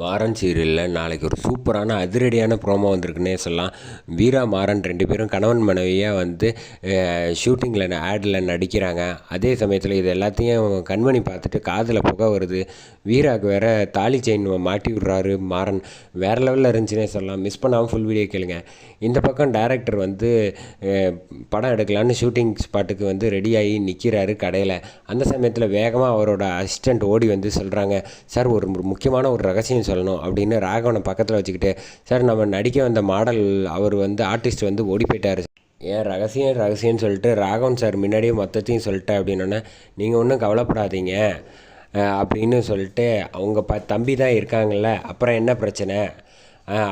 மாறன் சீரியலில் நாளைக்கு ஒரு சூப்பரான அதிரடியான ப்ரோமோ வந்திருக்குன்னே சொல்லலாம். வீரா மாறன் ரெண்டு பேரும் கணவன் மனைவியாக வந்து ஷூட்டிங்கில் ஆடில் நடிக்கிறாங்க. அதே சமயத்தில் இது எல்லாத்தையும் கண்மணி பார்த்துட்டு காதில் புகை வருது. வீராவுக்கு வேற தாலி செயின் மாட்டி விட்றாரு மாறன். வேறு லெவலில் இருந்துச்சுன்னே சொல்லலாம். மிஸ் பண்ணாமல் ஃபுல் வீடியோ கேளுங்க. இந்த பக்கம் டேரக்டர் வந்து படம் எடுக்கலான்னு ஷூட்டிங் ஸ்பாட்டுக்கு வந்து ரெடியாகி நிற்கிறாரு கடையில். அந்த சமயத்தில் வேகமாக அவரோட அசிஸ்டண்ட் ஓடி வந்து சொல்கிறாங்க சார் ஒரு முக்கியமான ஒரு ரகசியம் சொல்லணும். அப்படின்னு ராகவனை பக்கத்தில் வச்சுக்கிட்டு சார் நம்ம நடிக்க வந்த மாடல் அவர் வந்து ஆர்டிஸ்ட் வந்து ஓடி போயிட்டார். ஏன் ரகசியம் ரகசியம்னு சொல்லிட்டு ராகவன் சார் முன்னாடியே மொத்தத்தையும் சொல்லிட்டேன் அப்படின்னோடனே நீங்கள் ஒன்றும் கவலைப்படாதீங்க. அப்படின்னு சொல்லிட்டு அவங்க ப தம்பி தான் இருக்காங்கல்ல அப்புறம் என்ன பிரச்சனை?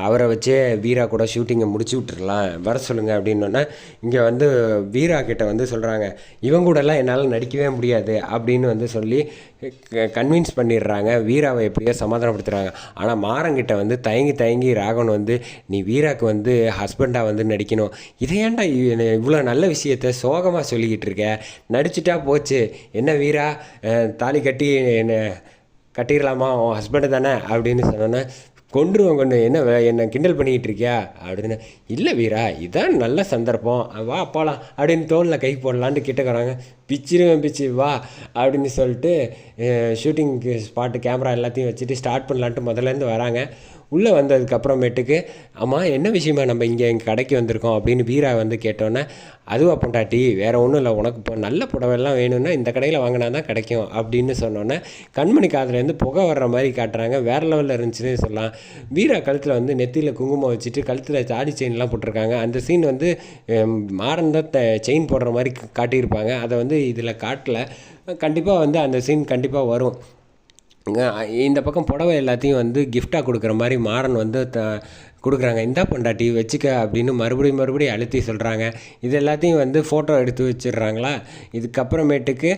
அவரை வச்சே வீரா கூட ஷூட்டிங்கை முடிச்சு விட்டுறலாம். வர சொல்லுங்கள் அப்படின்னோடனே இங்கே வந்து வீரா கிட்ட வந்து சொல்கிறாங்க இவங்க கூடலாம் என்னால் நடிக்கவே முடியாது அப்படின்னு வந்து சொல்லி கன்வின்ஸ் பண்ணிடுறாங்க. வீராவை எப்படியோ சமாதானப்படுத்துகிறாங்க ஆனால் மாறங்கிட்ட வந்து தயங்கி தயங்கி ராகவன் வந்து நீ வீராக்கு வந்து ஹஸ்பண்டாக வந்து நடிக்கணும். இதை ஏன்டா இவ்வளோ நல்ல விஷயத்த சோகமாக சொல்லிக்கிட்டு இருக்க? நடிச்சிட்டா போச்சு. என்ன வீரா? தாலி கட்டி என்ன கட்டிடலாமா? உன் ஹஸ்பண்டு தானே? அப்படின்னு சொன்னோன்னே கொன்றுவோம் கொண்டு என்ன வே- என்ன கிண்டல் பண்ணிக்கிட்டு இருக்கியா? அப்படின்னு இல்லை வீரா இதான் நல்ல சந்தர்ப்பம். வா போகலாம் அப்படின்னு தோளில் கை போடலான்ட்டு கிட்டக்கிறாங்க பிச்சிருவேன் பிச்சு வா அப்படின்னு சொல்லிட்டு ஷூட்டிங்க்கு ஸ்பாட்டு கேமரா எல்லாத்தையும் வச்சுட்டு ஸ்டார்ட் பண்ணலான்ட்டு முதல்லேருந்து வராங்க. உள்ளே வந்ததுக்கு அப்புறமேட்டுக்கு அம்மா என்ன விஷயமா நம்ம இங்கே எங்கள் கடைக்கு வந்திருக்கோம்? அப்படின்னு வீரா வந்து கேட்டோன்னே அதுவா பொண்டாட்டி வேறு ஒன்றும் இல்லை உனக்கு இப்போ நல்ல புடவைலாம் வேணும்னா இந்த கடையில் வாங்கினா தான் கிடைக்கும் அப்படின்னு சொன்னோன்னே கண்மணி காதுலேருந்து புகை வர்ற மாதிரி காட்டுறாங்க. வேறு லெவலில் இருந்துச்சுன்னு சொல்லலாம். வீரா கழுத்தில் வந்து நெத்தியில் குங்குமம் வச்சுட்டு கழுத்தில் தாடி செயின்லாம் போட்டிருக்காங்க. அந்த சீன் வந்து ஹம், மாறன் தான் செயின் போடுற மாதிரி காட்டியிருப்பாங்க. அதை வந்து இதில் காட்டல. கண்டிப்பாக வந்து அந்த சீன் கண்டிப்பாக வரும். இந்த பக்கம் புடவை எல்லாத்தையும் வந்து கிஃப்டாக கொடுக்குற மாதிரி மாறன் வந்து த கொடுக்குறாங்க. இந்தா பொண்டாட்டி வச்சுக்க அப்படின்னு மறுபடியும் மறுபடியும் அழுத்தி சொல்கிறாங்க இது எல்லாத்தையும் வந்து ஃபோட்டோ எடுத்து வச்சிடுறாங்களா? இதுக்கப்புறமேட்டுக்கு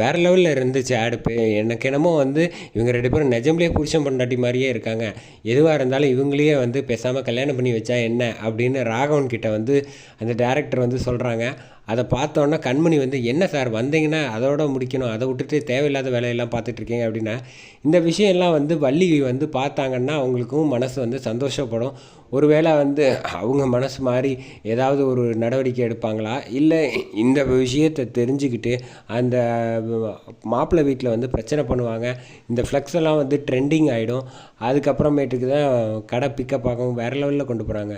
வேறு வேற லெவலில் இருந்துச்சு ஆடு எனக்கு என்னமோ வந்து இவங்க ரெண்டு பேரும் நிஜம்லேயே புருஷன் பொண்டாட்டி மாதிரியே இருக்காங்க. எதுவாக இருந்தாலும் இவங்களையே வந்து பேசாமல் கல்யாணம் பண்ணி வச்சா என்ன? அப்படின்னு ராகவன் கிட்ட வந்து அந்த டேரக்டர் வந்து சொல்கிறாங்க அதை பார்த்தோன்னா கண்மணி வந்து என்ன சார் வந்தீங்கன்னா அதோட முடிக்கணும். அதை விட்டுட்டு தேவையில்லாத வேலையெல்லாம் பார்த்துட்ருக்கீங்க அப்படின்னா இந்த விஷயம்லாம் வந்து வள்ளி வந்து பார்த்தாங்கன்னா அவங்களுக்கும் மனசு வந்து சந்தோஷப்படும். ஒருவேளை வந்து அவங்க மனசு மாதிரி ஏதாவது ஒரு நடவடிக்கை எடுப்பாங்களா? இல்லை இந்த விஷயத்தை தெரிஞ்சுக்கிட்டு அந்த மாப்பிள்ளை வீட்டில் வந்து பிரச்சனை பண்ணுவாங்க. இந்த ஃப்ளெக்ஸ் எல்லாம் வந்து ட்ரெண்டிங் ஆகிடும் அதுக்கப்புறமேட்டுக்கு தான் கடை பிக்கப் ஆகும் வேறு லெவலில் கொண்டு போகிறாங்க